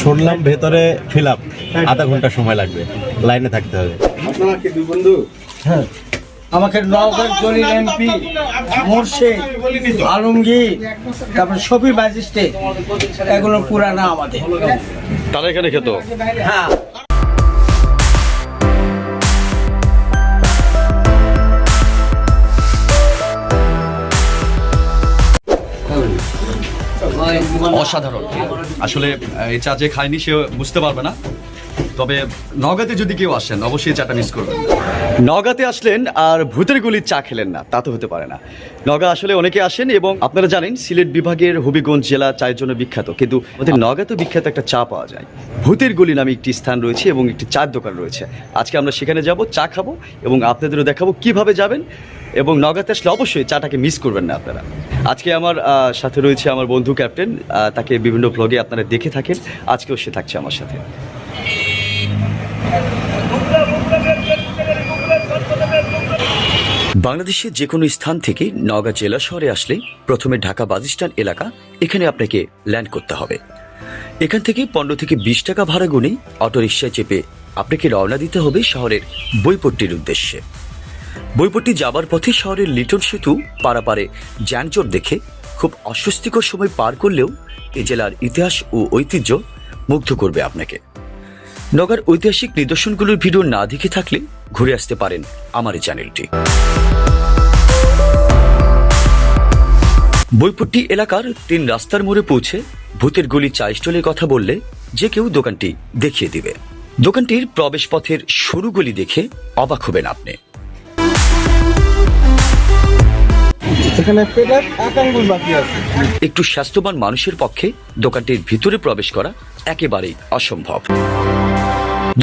শুনলাম ভেতরে fill up আধা ঘণ্টা সময় লাগবে লাইনে থাকতে হবে। আপনারা কি দুই বন্ধু। হ্যাঁ। আমাকে নওগাঁ জলিল এমপি মোর্শেদ আলমগীর তারপর শফি বাজিস্টে এগুলো পুরানা আমাদের। তারা এখানে খেত? হ্যাঁ। অসাধারণ। আসলে এই চা যে খায়নি সে বুঝতে পারবে না। তবে নগাতে যদি কেউ আসেন অবশ্যই চাটা মিস করবেন। নগাতে আসলেন আর ভূতের গুলির চা খেলেন না তা তো হতে পারে না। নগা আসলে অনেকে আসেন এবং আপনারা জানেন সিলেট বিভাগের হবিগঞ্জ জেলা চায়ের জন্য বিখ্যাত। কিন্তু আমাদের নগাতে বিখ্যাত একটা চা পাওয়া যায়। ভূতের গুলি নামে একটি স্থান রয়েছে এবং একটি চায়ের দোকান রয়েছে। আজকে আমরা সেখানে যাব চা খাব এবং আপনাদেরও দেখাবো কীভাবে যাবেন। এবং নগাতে আসলে অবশ্যই চাটাকে মিস করবেন না আপনারা। আজকে আমার সাথে রয়েছে আমার বন্ধু ক্যাপ্টেন তাকে বিভিন্ন ব্লগে আপনারা দেখে থাকেন। আজকেও সে থাকছে আমার সাথে। বাংলাদেশের যে কোনো স্থান থেকে নওগাঁ জেলা শহরে আসলে প্রথমে ঢাকা বাজিস্টান এলাকা, এখানে আপনাকে ল্যান্ড করতে হবে। এখান থেকে পনেরো থেকে বিশ টাকা ভাড়া গুনে অটোরিকশায় চেপে আপনাকে রওনা দিতে হবে শহরের বইপট্টির উদ্দেশ্যে। বইপট্টি যাবার পথে শহরের লিটন সেতু পারাপারে যানজট দেখে খুব অস্বস্তিকর সময় পার করলেও এ জেলার ইতিহাস ও ঐতিহ্য মুগ্ধ করবে আপনাকে। নগর ঐতিহাসিক নিদর্শনগুলোর ভিডিও না দেখে থাকলে ঘুরে আসতে পারেন আমার এই চ্যানেলটি। বইপট্টি এলাকার তিন রাস্তার মোড়ে পৌঁছে ভূতের গলি চা স্টলের কথা বললে যে কেউ দোকানটি দেখিয়ে দিবে। দোকানটির প্রবেশ পথের সরু গলি দেখে অবাক হবেন আপনি। এখানে পেটার এক আঙ্গুল বাকি আছে। একটু স্বাস্থ্যবান মানুষের পক্ষে দোকানটির ভিতরে প্রবেশ করা একেবারেই অসম্ভব।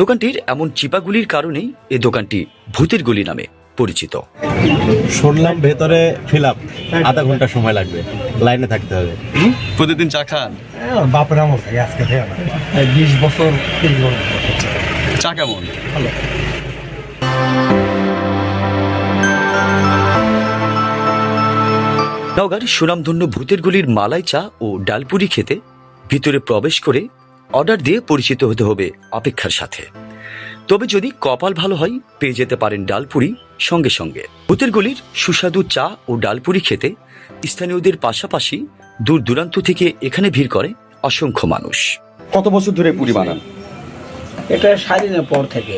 দোকানটির এমন চিপাগুলির কারণেই এ দোকানটি ভূতের গলি নামে পরিচিত। শুনলাম ভেতরে ফিল আপ আধা ঘণ্টা সময় লাগবে। লাইনে থাকতে হবে। প্রতিদিন চা খান? বাপের আমল থেকে আজকে বিশ বছর বছর। চা কেমন? নওগাঁর সুনামধন্য ভূতের গলির মালাই চা ও ডালপুরি খেতে ভিতরে প্রবেশ করে অর্ডার দিয়ে পরিচিত হতে হবে অপেক্ষার সাথে। তবে যদি কপাল ভালো হয় পেয়ে যেতে পারেন ডালপুরি সঙ্গে সঙ্গে। ভূতের গলির সুস্বাদু চা ও ডালপুরি খেতে স্থানীয়দের পাশাপাশি দূর দূরান্ত থেকে এখানে ভিড় করে অসংখ্য মানুষ। কত বছর ধরে পুরি বানান? এটা স্বাধীনের পর থেকে।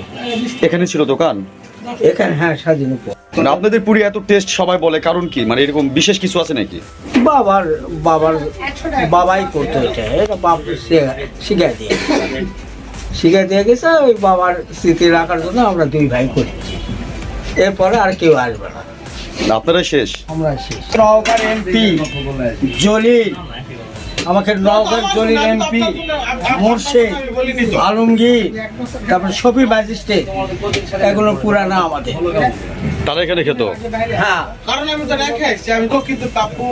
এখানে ছিল দোকান? এখানে হ্যাঁ স্বাধীনের পর। মানে আপনাদের পুরি এত টেস্ট সবাই বলে কারণ কি? মানে এরকম বিশেষ কিছু আছে নাকি? বাবার বাবার বাবাই করতে এটা। বাপ শিখাই দিয়ে শিখাই দিয়ে গেছে ওই বাবার স্মৃতি রাখার জন্য আমরা দুই ভাই করি। এরপরে আর কেউ আসবে না। আপনারা শেষ? আমরা শেষ। এমপি জলিল। আমাকে নওগাঁর জলিল এমপি মোর্শেদ আলমগীর তারপর শফি ম্যাজিস্ট্রেট এগুলো পুরানা আমাদের। তারা এখানে খেত? হ্যাঁ। কারণ আমি তো রেখে আমি তো কিন্তু পাপ্পু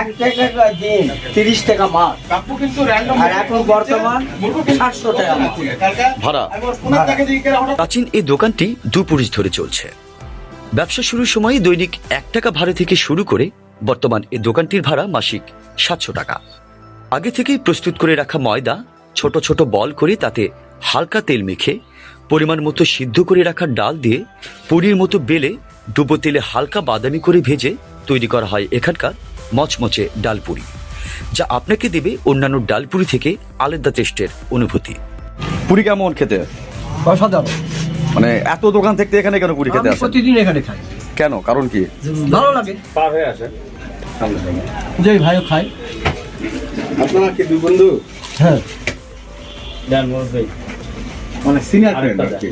এক টাকা দিন তিরিশ টাকা মাস। পাপ্পু কিন্তু আর এখন বর্তমান সাতশো টাকা। ভাড়া। প্রাচীন এই দোকানটি দুপুরিশ ধরে চলছে। ব্যবসা শুরুর সময় দৈনিক এক টাকা ভাড়া থেকে শুরু করে বর্তমান এই দোকানটির ভাড়া মাসিক সাতশো টাকা। আগে থেকেই প্রস্তুত করে রাখা ময়দা ছোট ছোট বল করে তাতে হালকা তেল মেখে পরিমাণ মতো সিদ্ধ করে রাখা ডাল দিয়ে পুরীর মতো বেলে ডুবো তেলে হালকা বাদামি করে ভেজে তৈরি করা হয় এখানকার মচমচে ডালপুরি যা আপনাকে দেবে অন্যান্য ডালপুরি থেকে আলাদা টেস্টের অনুভূতি। পুরি কেমন খেতে? অসাধারণ। মানে এত দোকান থেকে এখানে কেন পুরি খেতে আসেন? প্রতিদিন এখানে খাই। কেন? কারণ কি? ভালো লাগে। পার হয়ে আসে যে ভাইও খাই আপনারা কি দুই বন্ধু? হ্যাঁ। মানে সিনিয়র ফ্রেন্ড আর কি।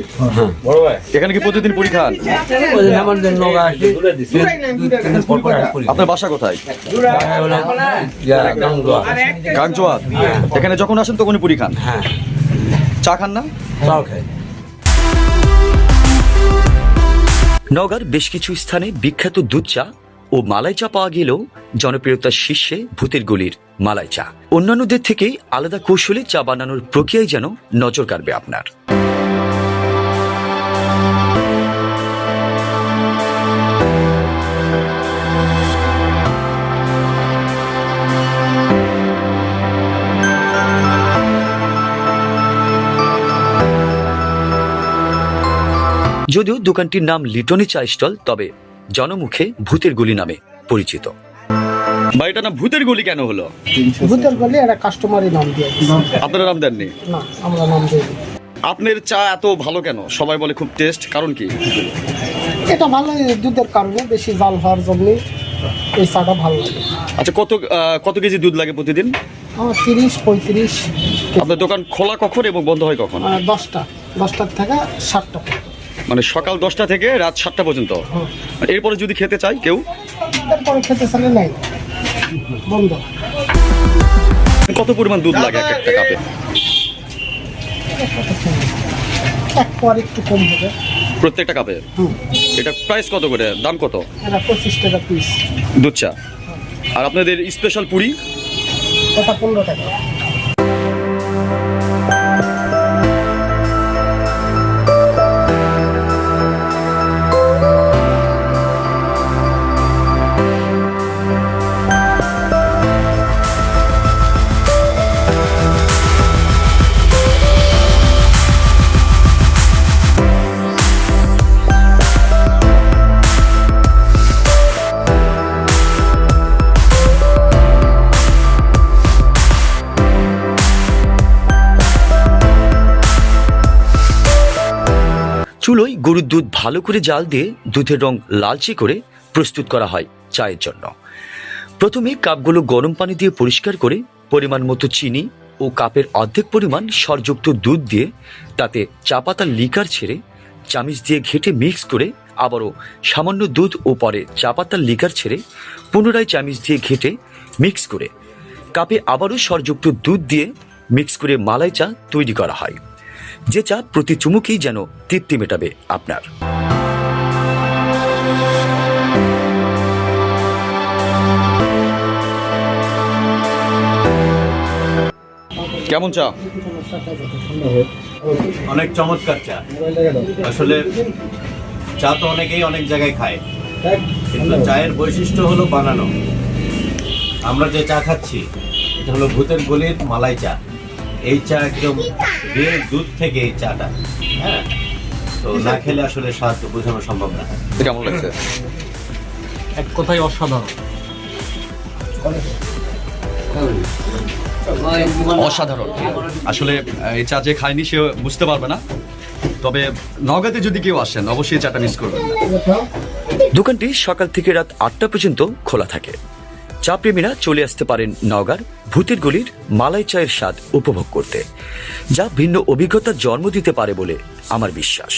এখানে কি প্রতিদিন আমাদের আসে। আপনার বাসা কোথায়? ইয়া, এখানে যখন আসেন তখনই পুরি খান? হ্যাঁ। চা খান না? চাও খাই। নগার বেশ কিছু স্থানে বিখ্যাত দুধ চা ও মালাই চা পাওয়া গেলেও জনপ্রিয়তার শীর্ষে ভূতের গুলির মালাই চা। অন্যান্যদের থেকে আলাদা কৌশলে চা বানানোর প্রক্রিয়ায় যেন নজর কাটবে আপনার। যদিও দোকানটির নাম লিটনি চা স্টল, তবে জনমুখে ভূতের গুলি নামে পরিচিত। বাড়িটার নাম ভূতের গুলি কেন হলো? ভূতের গলি একটা কাস্টমারই নাম দিয়ে। আপনারা নাম দেননি? না আমরা নাম দিই। আপনার চা এত ভালো কেন? সবাই বলে খুব টেস্ট কারণ কি? এটা ভালো দুধের কারণে বেশি জাল হওয়ার জন্য এই চাটা ভালো লাগে। আচ্ছা কত কত কেজি দুধ লাগে প্রতিদিন? আমার তিরিশ পঁয়ত্রিশ আপনার দোকান খোলা কখন এবং বন্ধ হয় কখন? দশটা দশটার থেকে সাতটা পর্যন্ত। মানে সকাল দশটা থেকে রাত সাতটা পর্যন্ত। এরপরে যদি খেতে চাই কেউ? খেতে চাইলে নাই। বন্ধ। কত পরিমাণ দুধ লাগে এক একটা কাপে? এক পর একটু কম হবে। প্রত্যেকটা কাপে? এটা প্রাইস কত করে? দাম কত? পঁচিশ টাকা পিস দুধ চা। আর আপনাদের স্পেশাল পুরি? পনেরো টাকা। চুলোয় গরুর দুধ ভালো করে জাল দিয়ে দুধের রং লালচে করে প্রস্তুত করা হয় চায়ের জন্য। প্রথমে কাপগুলো গরম পানি দিয়ে পরিষ্কার করে পরিমাণ মতো চিনি ও কাপের অর্ধেক পরিমাণ সরযুক্ত দুধ দিয়ে তাতে চা পাতার লিকার ছেড়ে চামিচ দিয়ে ঘেটে মিক্স করে আবারও সামান্য দুধ ও পরে চা পাতার লিকার ছেড়ে পুনরায় চামিচ দিয়ে ঘেটে মিক্স করে কাপে আবারও সরযুক্ত দুধ দিয়ে মিক্স করে মালাই চা তৈরি করা হয়। যে চা প্রতি চুমুকেই যেন তৃপ্তি মেটাবে আপনার। কেমন চা? অনেক চমৎকার চা। আসলে চা তো অনেকেই অনেক জায়গায় খায়। কিন্তু চায়ের বৈশিষ্ট্য হলো বানানো। আমরা যে চা খাচ্ছি, এটা হলো ভূতের গলির মালাই চা। এই চা একদম রিয়েল দুধ থেকে এই চাটা হ্যাঁ? তো না খেলে আসলে স্বাদ বোঝানো সম্ভব না। কেমন লাগছে? এক কথাই অসাধারণ। অসাধারণ। আসলে এই চা যে খায়নি সে বুঝতে পারবে না। তবে নগাতে যদি কেউ আসেন অবশ্যই চাটা মিস করবেন না। দোকানটি সকাল থেকে রাত আটটা পর্যন্ত খোলা থাকে। চা প্রেমীরা চলে আসতে পারেন নওগাঁর ভূতের গলির মালাই চায়ের স্বাদ উপভোগ করতে, যা ভিন্ন অভিজ্ঞতার জন্ম দিতে পারে বলে আমার বিশ্বাস।